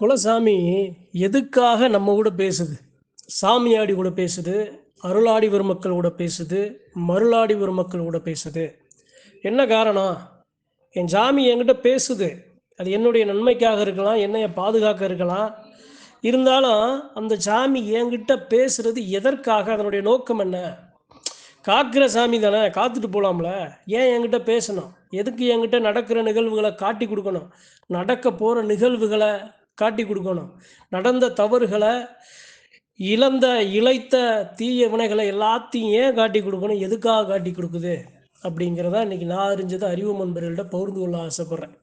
குலசாமி எதுக்காக நம்ம கூட பேசுது? சாமியாடி கூட பேசுது அருளாடி பெருமக்கள் கூட பேசுது மருளாடி பெருமக்கள் கூட பேசுது. என்ன காரணம்? என் சாமி என்கிட்ட பேசுது. அது என்னுடைய நன்மைக்காக இருக்கலாம் என்னைய பாதுகாக்க இருக்கலாம். இருந்தாலும் அந்த சாமி என்கிட்ட பேசுறது எதற்காக? அதனுடைய நோக்கம் என்ன? காக்கிற சாமி தானே காத்துட்டு போகலாம்ல ஏன் என்கிட்ட பேசணும்? எதுக்கு என்கிட்ட நடக்கிற நிகழ்வுகளை காட்டி கொடுக்கணும்? நடக்க போகிற நிகழ்வுகளை காட்டி கொடுக்கணும். நடந்த தவறுகளை இழந்த இழைத்த தீய வினைகளை எல்லாத்தையும் ஏன் காட்டி கொடுக்கணும்? எதுக்காக காட்டி கொடுக்குது? அப்படிங்கிறத இன்னைக்கு நான் அறிஞ்சதை அறிவு நண்பர்கள்ட்ட பகிர்ந்து கொள்ள ஆசைப்பட்றேன்.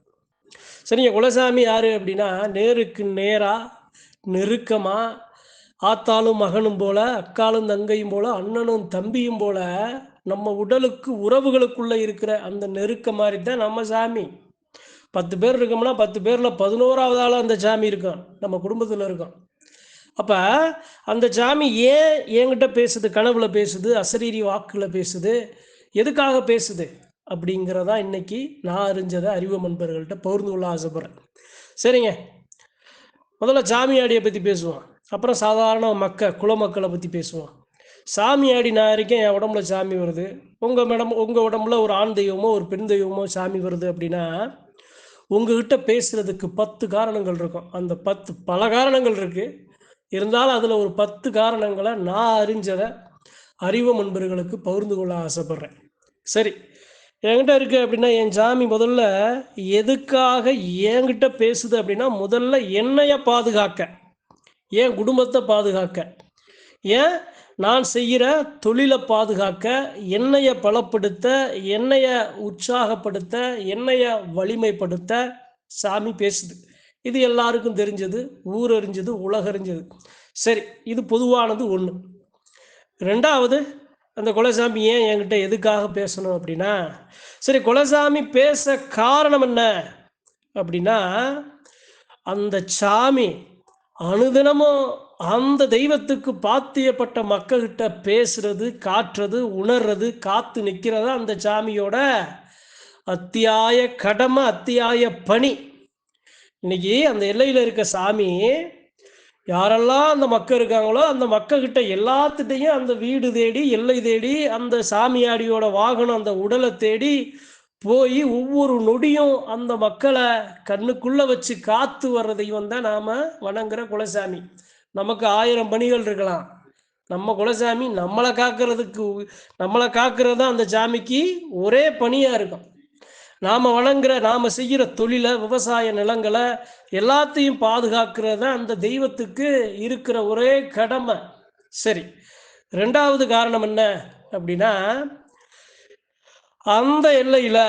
சரிங்க குலசாமி யாரு அப்படின்னா நேருக்கு நேராக நெருக்கமாக ஆத்தாலும் மகனும் போல அக்காலும் தங்கையும் போல அண்ணனும் தம்பியும் போல நம்ம உடலுக்கு உறவுகளுக்குள்ள இருக்கிற அந்த நெருக்க மாதிரி தான் நம்ம சாமி. பத்து பேர் இருக்கோம்னா பத்து பேரில் பதினோராவது ஆளாக அந்த சாமி இருக்கும் நம்ம குடும்பத்தில் இருக்கான். அப்போ அந்த சாமி ஏன் என்கிட்ட பேசுது கனவுல பேசுது அசரீரி வாக்கில் பேசுது எதுக்காக பேசுது அப்படிங்கிறதா இன்னைக்கு நான் அறிஞ்சதை அறிவு நண்பர்கள்ட்ட பகிர்ந்து கொள்ள ஆசைப்படுறேன். சரிங்க. முதல்ல சாமியாடியை பற்றி பேசுவோம். அப்புறம் சாதாரண மக்க குலமக்களை பற்றி பேசுவோம். சாமியாடி நான் இருக்கேன் என் உடம்புல சாமி வருது. உங்கள் மேடம் உங்கள் உடம்புல ஒரு ஆண் தெய்வமோ ஒரு பெண் தெய்வமோ சாமி வருது அப்படின்னா உங்ககிட்ட பேசுறதுக்கு பத்து காரணங்கள் இருக்கும். அந்த பத்து பல காரணங்கள் இருக்கு. இருந்தாலும் அதில் ஒரு பத்து காரணங்களை நான் அறிஞ்சதை அறிவு நண்பர்களுக்கு பகிர்ந்து கொள்ள ஆசைப்படுறேன். சரி. என்கிட்ட இருக்கு அப்படின்னா என் சாமி முதல்ல எதுக்காக என்கிட்ட பேசுது அப்படின்னா முதல்ல என்னைய பாதுகாக்க. என் குடும்பத்தை பாதுகாக்க. ஏன்? நான் செய்கிற தொழிலை பாதுகாக்க என்னைய பலப்படுத்த என்னைய உற்சாகப்படுத்த என்னைய வலிமைப்படுத்த சாமி பேசுது. இது எல்லாருக்கும் தெரிஞ்சது ஊர் அறிஞ்சது சரி இது பொதுவானது ஒன்று ரெண்டாவது அந்த குலசாமி ஏன் என்கிட்ட எதுக்காக பேசணும் அப்படின்னா சரி குலசாமி பேச காரணம் என்ன அப்படின்னா அந்த சாமி அனுதினமும் அந்த தெய்வத்துக்கு பாத்தியப்பட்ட மக்கள்கிட்ட பேசுறது காட்டுறது உணர்றது காத்து நிற்கிறது அந்த சாமியோட அத்தியாய கடமை அத்தியாய பணி. இன்னைக்கு அந்த எல்லையில் இருக்க சாமி யாரெல்லாம் அந்த மக்கள் இருக்காங்களோ அந்த மக்கள்கிட்ட எல்லாத்துட்டையும் அந்த வீடு தேடி எல்லை தேடி அந்த சாமியாடியோட வாகனம் அந்த உடலை தேடி போய் ஒவ்வொரு நொடியும் அந்த மக்களை கண்ணுக்குள்ள வச்சு காத்து வர்ற தெய்வம் தான் நாம வணங்குற குலசாமி. நமக்கு ஆயிரம் பணிகள் இருக்கலாம். நம்ம குலசாமி நம்மளை காக்கிறதுக்கு நம்மளை காக்கிறது தான் அந்த சாமிக்கு ஒரே பணியாக இருக்கும். நாம் வணங்குற நாம் செய்கிற தொழிலை விவசாய நிலங்களை எல்லாத்தையும் பாதுகாக்கிறது தான் அந்த தெய்வத்துக்கு இருக்கிற ஒரே கடமை. சரி ரெண்டாவது காரணம் என்ன அப்படின்னா அந்த எல்லையில்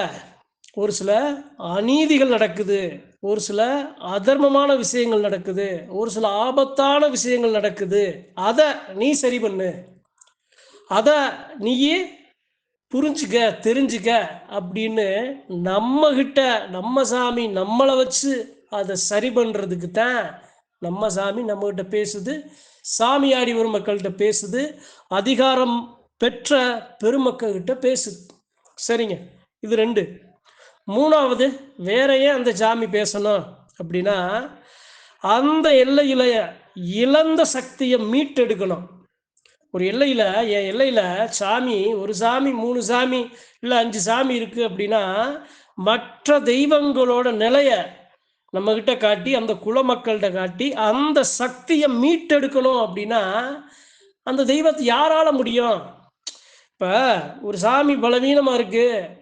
ஒரு சில அநீதிகள் நடக்குது ஒரு சில அதர்மமான விஷயங்கள் நடக்குது ஒரு சில ஆபத்தான விஷயங்கள் நடக்குது. அதை நீ சரி பண்ணு. அதை நீயே புரிஞ்சுக்க தெரிஞ்சுக்க அப்படின்னு நம்ம கிட்ட நம்ம சாமி நம்மளை வச்சு அதை சரி பண்ணுறதுக்கு தான் நம்ம சாமி நம்மகிட்ட பேசுது. சாமியாடி ஒரு மக்கள்கிட்ட பேசுது. அதிகாரம் பெற்ற பெருமக்கள்கிட்ட பேசுது. சரிங்க. இது ரெண்டு. மூணாவது வேறையே அந்த சாமி பேசணும்? அப்படின்னா அந்த எல்லையில இழந்த சக்தியை மீட்டெடுக்கணும். ஒரு எல்லையில் என் எல்லையில் சாமி ஒரு சாமி மூணு சாமி இல்லை அஞ்சு சாமி இருக்குது அப்படின்னா மற்ற தெய்வங்களோட நிலைய நம்மக்கிட்ட காட்டி அந்த குல மக்கள்கிட்ட காட்டி அந்த சக்தியை மீட்டெடுக்கணும் அப்படின்னா அந்த தெய்வத்தை யாரால முடியும்? இப்போ ஒரு சாமி பலவீனமாக இருக்குது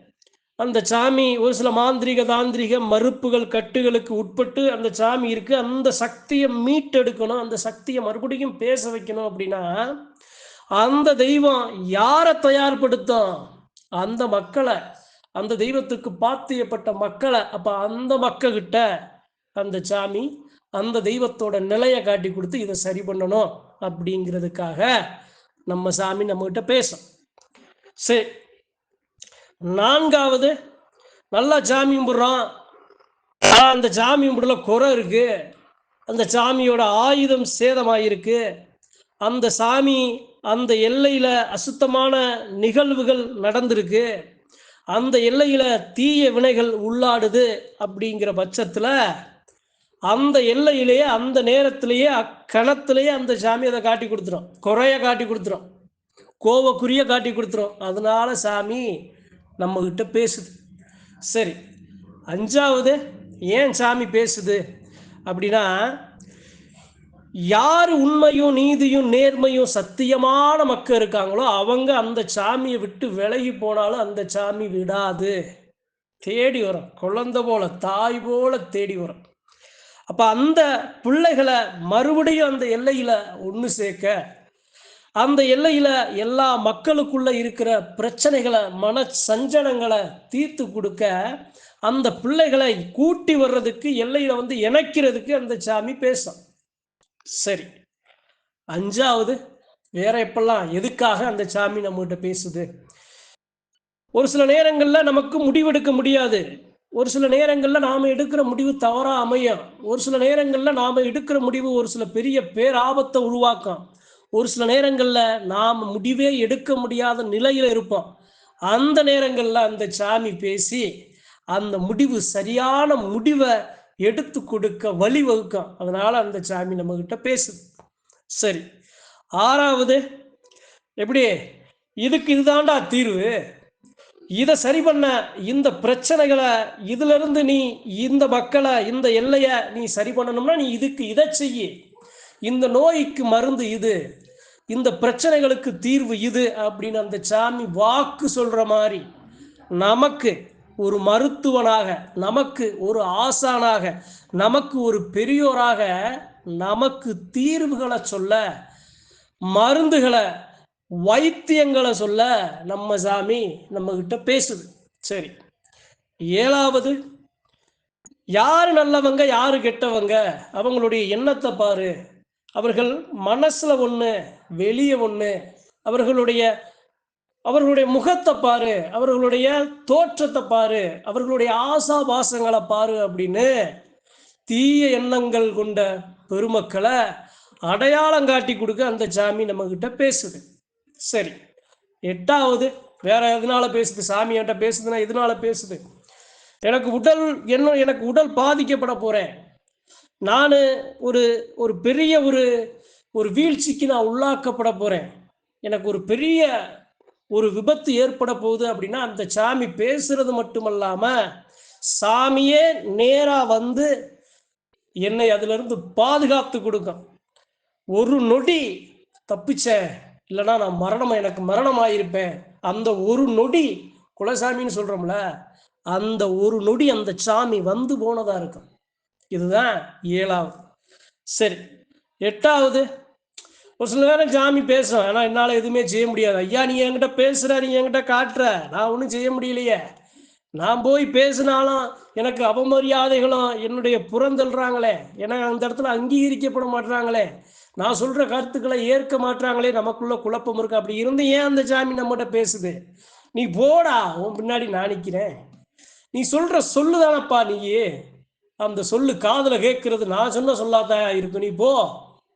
அந்த சாமி ஒரு சில மாந்திரிக தாந்திரிக மறுப்புகள் கட்டுகளுக்கு உட்பட்டு அந்த சாமி இருக்கு. அந்த சக்தியை மீட்டெடுக்கணும். அந்த சக்தியை மறுபடியும் பேச வைக்கணும் அப்படின்னா அந்த தெய்வம் யாரை தயார்படுத்தும்? அந்த மக்களை. அந்த தெய்வத்துக்கு பாத்தியப்பட்ட மக்களை. அப்ப அந்த மக்கள்கிட்ட அந்த சாமி அந்த தெய்வத்தோட நிலையை காட்டி கொடுத்து இதை சரி பண்ணணும் அப்படிங்கிறதுக்காக நம்ம சாமி நம்மகிட்ட பேசும். சரி. நான்காவது நல்லா சாமி கும்பிட்றோம் அந்த சாமி போடல குறை இருக்கு. அந்த சாமியோட ஆயுதம் சேதமாயிருக்கு. அந்த சாமி அந்த எல்லையில அசுத்தமான நிகழ்வுகள் நடந்திருக்கு. அந்த எல்லையில தீய வினைகள் உள்ளாடுது அப்படிங்கிற பட்சத்துல அந்த எல்லையிலேயே அந்த நேரத்திலேயே அக்கணத்திலேயே அந்த சாமி அதை காட்டி கொடுத்துரும். குறைய காட்டி கொடுத்துரும். கோவக்குரிய காட்டி கொடுத்துரும். அதனால சாமி நம்மக்கிட்ட பேசுது. சரி அஞ்சாவது ஏன் சாமி பேசுது? அப்படின்னா யார் உண்மையும் நீதியும் நேர்மையும் சத்தியமான மக்கள் இருக்காங்களோ அவங்க அந்த சாமியை விட்டு விலகி போனாலும் அந்த சாமி விடாது. தேடி வரும். குழந்தை போல தாய் போல தேடி வரும். அப்போ அந்த பிள்ளைகளை மறுபடியும் அந்த எல்லையில் ஒன்று சேர்க்க அந்த எல்லையில எல்லா மக்களுக்குள்ள இருக்கிற பிரச்சனைகளை மன சஞ்சலங்களை தீர்த்து கொடுக்க அந்த பிள்ளைகளை கூட்டி வர்றதுக்கு எல்லையில வந்து இணைக்கிறதுக்கு அந்த சாமி பேசும் சரி. அஞ்சாவது வேற எப்பெல்லாம் எதுக்காக அந்த சாமி நம்மகிட்ட பேசுது? ஒரு சில நேரங்கள்ல நமக்கு முடிவெடுக்க முடியாது. ஒரு சில நேரங்கள்ல நாம எடுக்கிற முடிவு தவறா அமையும் ஒரு சில நேரங்கள்ல நாம எடுக்கிற முடிவு ஒரு சில பெரிய பேராபத்தை உருவாக்கும். ஒரு சில நேரங்களில் நாம் முடிவே எடுக்க முடியாத நிலையில் இருப்போம். அந்த நேரங்களில் அந்த சாமி பேசி அந்த முடிவு சரியான முடிவை எடுத்து கொடுக்க வழிவகுக்கும் அதனால அந்த சாமி நம்மக்கிட்ட பேசுது. சரி. ஆறாவது எப்படி? இதுக்கு இதுதான்டா தீர்வு. இதை சரி பண்ண இந்த பிரச்சனைகளை இதுல இருந்து நீ இந்த மக்களை இந்த எல்லைய நீ சரி பண்ணணும்னா நீ இதுக்கு இதை செய்யி. இந்த நோய்க்கு மருந்து இது. இந்த பிரச்சனைகளுக்கு தீர்வு இது அப்படின்னு அந்த சாமி வாக்கு சொல்கிற மாதிரி நமக்கு ஒரு மருத்துவனாக நமக்கு ஒரு ஆசானாக நமக்கு ஒரு பெரியோராக நமக்கு தீர்வுகளை சொல்ல மருந்துகளை வைத்தியங்களை சொல்ல நம்ம சாமி நம்ம கிட்ட பேசுது. சரி. ஏழாவது யாரு நல்லவங்க யாரு கெட்டவங்க? அவங்களுடைய எண்ணத்தை பாரு. அவர்கள் மனசுல ஒண்ணு வெளியே ஒண்ணு அவர்களுடைய அவர்களுடைய முகத்தை பாரு அவர்களுடைய தோற்றத்தை பாரு அவர்களுடைய ஆசா பாசங்களை பாரு அப்படின்னு தீய எண்ணங்கள் கொண்ட பெருமக்களை அடையாளம் காட்டி கொடுக்க அந்த சாமி நம்ம கிட்ட பேசுது. சரி எட்டாவது வேற எதனால பேசுது? சாமி என்கிட்ட பேசுதுன்னா எதனால பேசுது? எனக்கு உடல் என்ன எனக்கு உடல் பாதிக்கப்பட போறேன். நான் ஒரு ஒரு பெரிய ஒரு ஒரு வீழ்ச்சிக்கு நான் உள்ளாக்கப்பட போகிறேன் எனக்கு ஒரு பெரிய ஒரு விபத்து ஏற்பட போகுது அப்படின்னா அந்த சாமி பேசுறது மட்டுமல்லாமல் சாமியே நேராக வந்து என்னை அதிலிருந்து பாதுகாத்து கொடுக்கும். ஒரு நொடி தப்பிச்சேன். இல்லைன்னா நான் மரணம் எனக்கு மரணம் ஆயிருப்பேன் அந்த ஒரு நொடி குலசாமின்னு சொல்கிறோம்ல அந்த ஒரு நொடி அந்த சாமி வந்து போனதாக இருக்கும். இதுதான் ஏழாவது. சரி எட்டாவது. ஒரு சில நேரம் சாமி பேசும் ஆனால் என்னால் எதுவுமே செய்ய முடியாது. ஐயா நீ என்கிட்ட பேசுற நீ என்கிட்ட காட்டுற. நான் ஒன்றும் செய்ய முடியலையே. நான் போய் பேசினாலும் எனக்கு அவமரியாதைகளும் என்னுடைய புறந்தல்றாங்களே எனக்கு அந்த இடத்துல அங்கீகரிக்கப்பட மாட்றாங்களே. நான் சொல்கிற கருத்துக்களை ஏற்க மாட்டாங்களே நமக்குள்ள குழப்பம் இருக்கு. அப்படி இருந்து ஏன் அந்த சாமி நம்மகிட்ட பேசுது? நீ போடா. உன் பின்னாடி நான் நிற்கிறேன் நீ சொல்கிற சொல்லுதானப்பா நீயே. அந்த சொல்லு காதில் கேட்கறது நான் சொன்ன சொல்லாதான் இருக்கு நீ போ.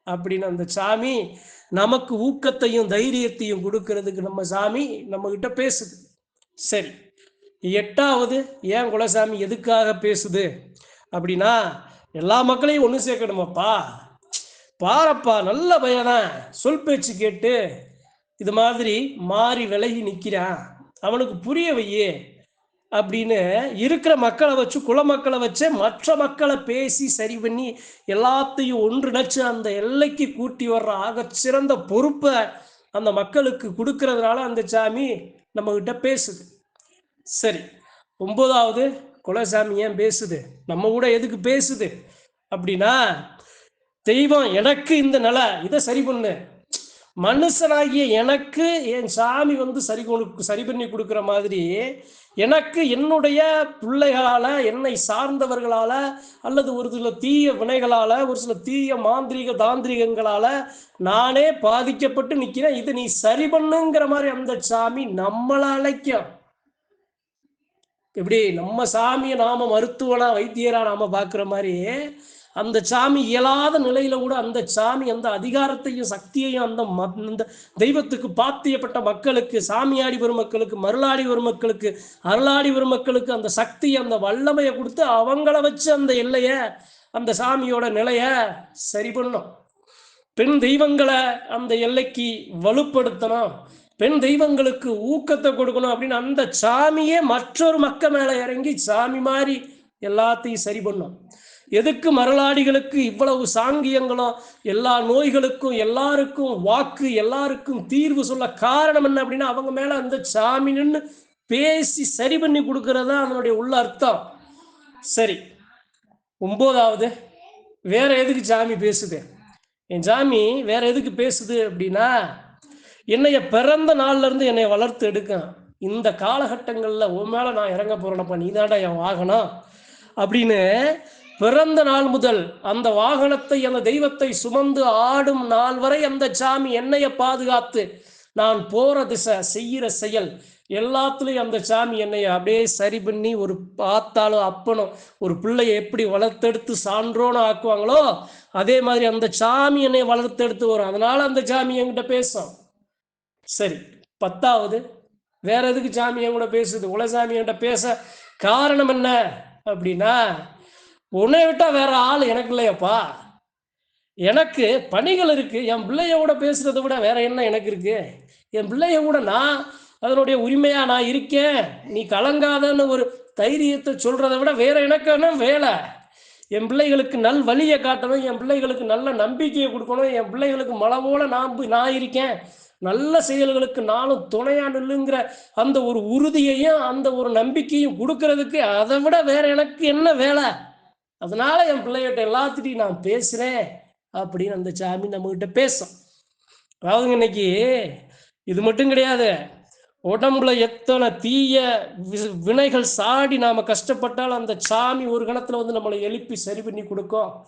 அப்படின்னு அந்த சாமி நமக்கு ஊக்கத்தையும் தைரியத்தையும் கொடுக்கறதுக்கு நம்ம சாமி நம்ம கிட்ட பேசுது. சரி எட்டாவது ஏன் குலசாமி எதுக்காக பேசுது? அப்படின்னா எல்லா மக்களையும் ஒன்று சேர்க்கணுமாப்பா? பாரப்பா நல்ல பையனா. சொல் பேச்சு கேட்டு இது மாதிரி மாறி விலகி நிற்கிறான் அவனுக்கு புரிய வையே. அப்படின்னு இருக்கிற மக்களை வச்சு குல மக்களை வச்சு மற்ற மக்களை பேசி சரி பண்ணி எல்லாத்தையும் ஒன்றிணைச்சு அந்த எல்லைக்கு கூட்டி வர்ற ஆக சிறந்த பொறுப்பை அந்த மக்களுக்கு கொடுக்கறதுனால அந்த சாமி நம்ம கிட்ட பேசுது. சரி ஒன்பதாவது குலசாமி ஏன் பேசுது? நம்ம கூட எதுக்கு பேசுது? அப்படின்னா தெய்வம் எனக்கு இந்த நிலை இதை சரி பண்ணு. மனுஷனாகிய எனக்கு என் சாமி வந்து சரி கொடு சரி பண்ணி கொடுக்குற மாதிரி எனக்கு என்னுடைய பிள்ளைகளால என்னை சார்ந்தவர்களால அல்லது ஒரு சில தீய வினைகளால ஒரு சில தீய மாந்திரீக தாந்திரிகங்களால நானே பாதிக்கப்பட்டு நிக்கிறேன். இதை நீ சரி பண்ணுங்கிற மாதிரி அந்த சாமி நம்மளை அழைக்கும் எப்படி நம்ம சாமியை நாம மருத்துவனா வைத்தியரா நாம பாக்குற மாதிரி அந்த சாமி இயலாத நிலையில கூட அந்த சாமி அந்த அதிகாரத்தையும் சக்தியையும் அந்த ம- அந்த தெய்வத்துக்கு பாத்தியப்பட்ட மக்களுக்கு சாமியாடி வரும் மக்களுக்கு மருளாடி வரும் மக்களுக்கு அருளாடி வரும் மக்களுக்கு அந்த சக்தி அந்த வல்லமையை கொடுத்து அவங்கள வச்சு அந்த எல்லைய அந்த சாமியோட நிலைய சரி பண்ணும் பெண் தெய்வங்களை அந்த எல்லைக்கு வலுப்படுத்தணும். பெண் தெய்வங்களுக்கு ஊக்கத்தை கொடுக்கணும் அப்படின்னு அந்த சாமியே மற்றொரு மக்க மேலே இறங்கி சாமி மாதிரி எல்லாத்தையும் சரி பண்ணும் எதுக்கு மரலாடிகளுக்கு இவ்வளவு சாங்கியங்களும் எல்லா நோய்களுக்கும் எல்லாருக்கும் வாக்கு எல்லாருக்கும் தீர்வு சொல்ல காரணம் என்ன அப்படின்னா அவங்க மேல அந்த சாமி நின்று பேசி சரி பண்ணி கொடுக்கறது தான் அதனுடைய உள்ள அர்த்தம். சரி ஒன்பதாவது வேற எதுக்கு சாமி பேசுது? என் சாமி வேற எதுக்கு பேசுது அப்படின்னா என்னைய பிறந்த நாள்ல இருந்து என்னை வளர்த்து எடுக்கும் இந்த காலகட்டங்களில் உன் மேலே நான் இறங்க போகிறேனப்பா நீ என் வாகனம் அப்படின்னு பிறந்த நாள் முதல் அந்த வாகனத்தை அந்த தெய்வத்தை சுமந்து ஆடும் நாள் வரை அந்த சாமி என்னைய பாதுகாத்து நான் போற திசை செய்யற செயல் எல்லாத்துலயும் அந்த சாமி என்னைய அப்படியே சரி பண்ணி ஒரு பார்த்தாலும் அப்பனும் ஒரு பிள்ளைய எப்படி வளர்த்தெடுத்து சான்றோன்னு ஆக்குவாங்களோ அதே மாதிரி அந்த சாமி என்னை வளர்த்தெடுத்து வரும். அதனால அந்த சாமி என்கிட்ட பேசும். சரி பத்தாவது வேற எதுக்கு சாமி என் கூட பேசுது உலசாமி என்கிட்ட பேச காரணம் என்ன அப்படின்னா உன்னை விட்டா வேற ஆள் எனக்கு இல்லையப்பா. எனக்கு பணிகள் இருக்கு. என் பிள்ளைய கூட பேசுறதை விட வேற என்ன எனக்கு இருக்கு? என் பிள்ளைய கூட நான் அதனுடைய உரிமையா நான் இருக்கேன். நீ கலங்காதன்னு ஒரு தைரியத்தை சொல்றதை விட வேற எனக்கு என்ன வேலை? என் பிள்ளைகளுக்கு நல் வழியை காட்டணும். என் பிள்ளைகளுக்கு நல்ல நம்பிக்கையை கொடுக்கணும். என் பிள்ளைகளுக்கு மலை போல நான் நான் இருக்கேன். நல்ல செயல்களுக்கு நானும் துணையா நில்லுங்கிற அந்த ஒரு உறுதியையும் அந்த ஒரு நம்பிக்கையும் கொடுக்கறதுக்கு அதை விட வேற எனக்கு என்ன வேலை? அதனால என் பிள்ளைகிட்ட எல்லாத்துட்டையும் நான் பேசுறேன் அப்படின்னு அந்த சாமி நம்ம கிட்ட பேசும். அதாவது இன்னைக்கு இது மட்டும் கிடையாது. உடம்புல எத்தனை தீய வி- வினைகள் சாடி நாம கஷ்டப்பட்டாலும் அந்த சாமி ஒரு கணத்துல வந்து நம்மளை எழுப்பி சரி பண்ணி கொடுக்கும்.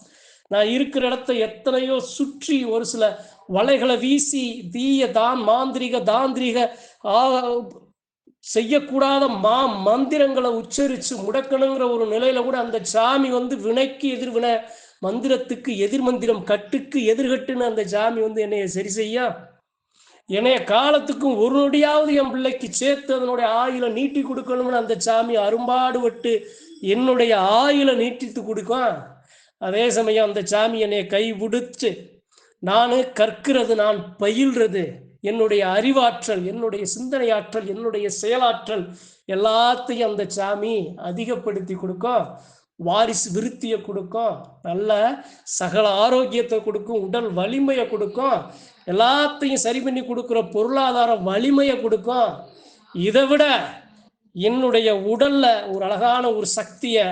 நான் இருக்கிற இடத்த எத்தனையோ சுற்றி ஒரு சில வலைகளை வீசி தீய தான் மாந்திரிக தாந்திரிக செய்யக்கூடாத மா மந்திரங்களை உச்சரித்து முடக்கணுங்கிற ஒரு நிலையில கூட அந்த சாமி வந்து வினைக்கு எதிர்வினை மந்திரத்துக்கு எதிர் மந்திரம் கட்டுக்கு எதிர்கட்டுன்னு அந்த சாமி வந்து என்னைய சரி செய்ய? என்னைய காலத்துக்கும் ஒரு நொடியாவது என் பிள்ளைக்கு சேர்த்து அதனுடைய ஆயுளை நீட்டி கொடுக்கணும்னு அந்த சாமி அரும்பாடுபட்டு என்னுடைய ஆயுளை நீட்டித்து கொடுக்கும். அதே சமயம் அந்த சாமி என்னைய கை விடுத்து நான் கற்கிறது நான் பயில்றது. என்னுடைய அறிவாற்றல் என்னுடைய சிந்தனையாற்றல் என்னுடைய செயலாற்றல் எல்லாத்தையும் அந்த சாமி அதிகப்படுத்தி கொடுக்கும். வாரிசு விருத்தியை கொடுக்கும். நல்ல சகல ஆரோக்கியத்தை கொடுக்கும். உடல் வலிமையை கொடுக்கும். எல்லாத்தையும் சரி பண்ணி கொடுக்குற பொருளாதார வலிமையை கொடுக்கும். இதை விட என்னுடைய உடல்ல ஒரு அழகான ஒரு சக்தியை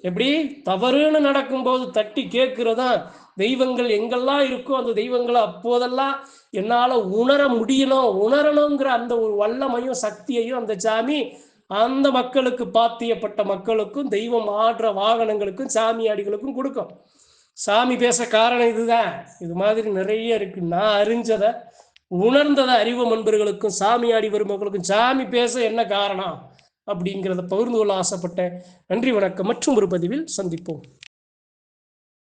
எப்படி தவறுன்னு நடக்கும்போது தட்டி கேட்கிறதும் தெய்வங்கள் எங்கெல்லாம் இருக்கோ அந்த தெய்வங்களை அப்போதெல்லாம் என்னால உணர முடியணும் உணரணுங்கிற அந்த ஒரு வல்லமையும் சக்தியையும் அந்த சாமி அந்த மக்களுக்கு பாத்தியப்பட்ட மக்களுக்கும் தெய்வம் ஆடுற வாகனங்களுக்கும் சாமி அடிகளுக்கும் கொடுக்கும். சாமி பேச காரணம் இதுதான். இது மாதிரி நிறைய இருக்கு. நான் அறிஞ்சதை உணர்ந்ததை அறிவு நண்பர்களுக்கும் சாமியாடி வரும் மக்களுக்கும் சாமி பேச என்ன காரணம் அப்படிங்கிறத பகிர்ந்து கொள்ள ஆசைப்பட்டேன். நன்றி வணக்கம். மற்றும் ஒரு பதிவில் சந்திப்போம்.